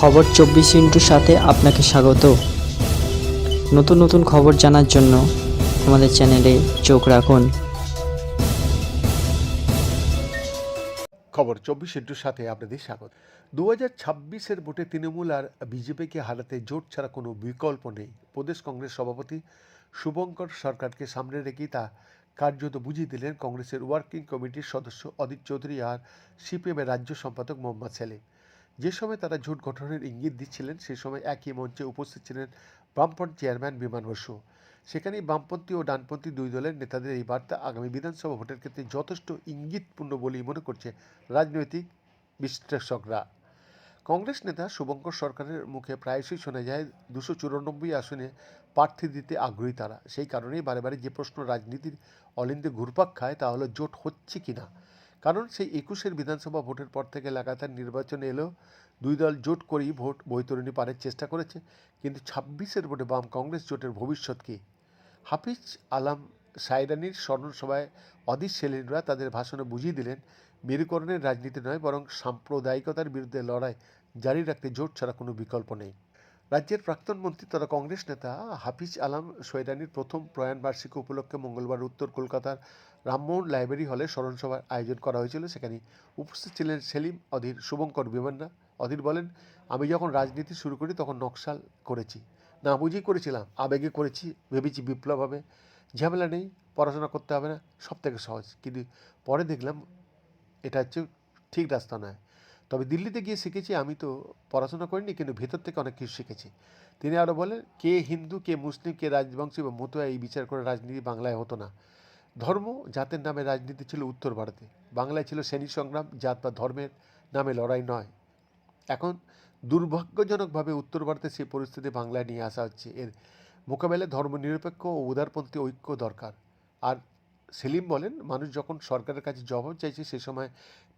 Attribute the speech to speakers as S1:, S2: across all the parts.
S1: খবর চব্বিশ ইন্টুর সাথে আপনাকে স্বাগত। নতুন নতুন খবর জানার জন্য আমাদের চ্যানেলে চোখ রাখুন।
S2: খবর চব্বিশ ইন্টুর সাথে আপনাদের স্বাগত। দু হাজার ছাব্বিশের ভোটে তৃণমূল আর বিজেপিকে হারাতে জোট ছাড়া কোনো বিকল্প নেই। প্রদেশ কংগ্রেস সভাপতি শুভঙ্কর সরকারকে সামনে রেখেই তা কার্যত বুঝিয়ে দিলেন কংগ্রেসের ওয়ার্কিং কমিটির সদস্য অদিত চৌধুরী আর সিপিএমের রাজ্য সম্পাদক মোহাম্মদ সেলিম। যে সময় তারা জোট গঠনের ইঙ্গিত দিচ্ছিলেন, সে সময় একই মঞ্চে উপস্থিত ছিলেন বামফ্রন্ট চেয়ারম্যান বিমান বসু। সেখানেই বামপন্থী ও ডানপন্থী দুই দলের নেতাদের এই বার্তা আগামী বিধানসভা ভোটের ক্ষেত্রে যথেষ্ট ইঙ্গিতপূর্ণ বলেই মনে করছে রাজনৈতিক বিশ্লেষকরা। কংগ্রেস নেতা শুভঙ্কর সরকারের মুখে প্রায়শই শোনা যায় দুশো চুরানব্বই আসনে প্রার্থী দিতে আগ্রহী তারা। সেই কারণেই বারে বারে যে প্রশ্ন রাজনীতির অলিন্দে ঘুরপাক খায় তা হলো, জোট হচ্ছে কি না কারণ সেই একুশের বিধানসভা ভোটের পর থেকে লাগাতার নির্বাচন এলেও দুই দল জোট করেই ভোট বৈতরণী পারের চেষ্টা করেছে, কিন্তু ছাব্বিশের ভোটে বাম কংগ্রেস জোটের ভবিষ্যৎ কী? হাফিজ আলাম সাইরানির স্মরণসভায় অদিত সেলিনরা তাদের ভাষণে বুঝিয়ে দিলেন, মেরুকরণের রাজনীতি নয় বরং সাম্প্রদায়িকতার বিরুদ্ধে লড়াই, জারি রাখতে জোট ছাড়া কোনো বিকল্প নেই। রাজ্যের প্রাক্তন মন্ত্রী তথা কংগ্রেস নেতা হাফিজ আলাম সৈরানির প্রথম প্রয়াণ বার্ষিকী উপলক্ষে মঙ্গলবার উত্তর কলকাতার রামমোহন লাইব্রেরি হলে স্মরণসভার আয়োজন করা হয়েছিল। সেখানে উপস্থিত ছিলেন সেলিম অধীর, শুভঙ্কর বিমান্না। অধীর বলেন, আমি যখন রাজনীতি শুরু করি তখন নকশাল করেছি। না বুঝেই করেছিলাম, আবেগে করেছি, ভেবেছি বিপ্লব হবে। ঝামেলা নেই, পড়াশোনা করতে হবে না সব থেকে সহজ। কিন্তু পরে দেখলাম, এটা হচ্ছে ঠিক রাস্তা নয়। তবে দিল্লিতে গিয়ে শিখেছি, আমি তো পড়াশোনা করিনি, কিন্তু ভেতর থেকে অনেক কিছু শিখেছি। তিনি আরও বলেন, কে হিন্দু, কে মুসলিম, কে রাজবংশী বা মতো এই বিচার করে রাজনীতি বাংলায় হতো না। ধর্ম জাতের নামে রাজনীতি ছিল উত্তর ভারতে। বাংলায় ছিল শ্রেণি সংগ্রাম, জাত বা ধর্মের নামে লড়াই নয়। এখন দুর্ভাগ্যজনকভাবে উত্তর ভারতে সেই পরিস্থিতি বাংলায় নিয়ে আসা হচ্ছে। এর মোকাবেলায় ধর্মনিরপেক্ষ ও উদারপন্থী ঐক্য দরকার। আর সেলিম বলেন, মানুষ যখন সরকারের কাছে জবাব চাইছে, সে সময়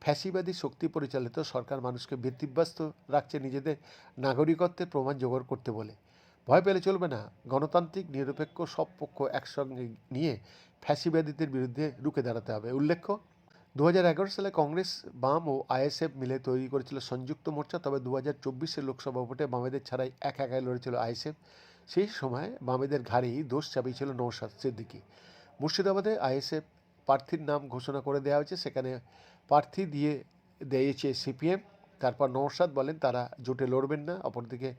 S2: ফ্যাসিবাদী শক্তি পরিচালিত সরকার মানুষকে ব্যতিব্যস্ত রাখছে নিজেদের নাগরিকত্বের প্রমাণ জোগাড় করতে বলে। ভয় পেলে চলবে না। গণতান্ত্রিক, নিরপেক্ষ সব পক্ষ একসঙ্গে নিয়ে ফ্যাসিবাদীদের বিরুদ্ধে রুখে দাঁড়াতে হবে। উল্লেখ্য দু হাজার এগারো সালে কংগ্রেস, বাম ও আইএসএফ মিলে তৈরি করেছিল সংযুক্ত মোর্চা, তবে দু হাজার চব্বিশের লোকসভা ভোটে বামেদের ছাড়াই এক একাই লড়েছিল আইএসএফ সেই সময় বামেদের ঘাড়েই দোষ চাপিয়েছিল নৌশাদ সিদ্দিকি। মুর্শিদাবাদে আইএসএফ প্রার্থীর নাম ঘোষণা করে দেওয়া হয়েছে। সেখানে প্রার্থী দিয়ে দিয়েছে সিপিএম। তারপর নৌশাদ বলেন, তারা জোটে লড়বেন না। অপরদিকে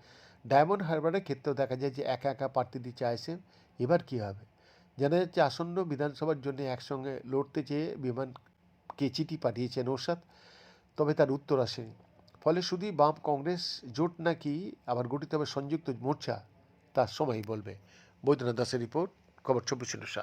S2: ডায়মন্ড হারবারের ক্ষেত্রেও দেখা যায় যে একা একা প্রার্থী দিচ্ছে আইএসএফ। এবার কী হবে? জানা যাচ্ছে আসন্ন বিধানসভার জন্য একসঙ্গে লড়তে চেয়ে বিমানকে চিঠি পাঠিয়েছে নৌশাদ তবে তার উত্তর আসেনি। ফলে শুধুই বাম কংগ্রেস জোট নাকি আবার গঠিত হবে সংযুক্ত মোর্চা? তার সময়ই বলবে বৈদ্যনাথ দাসের রিপোর্ট, খবর চব্বিশ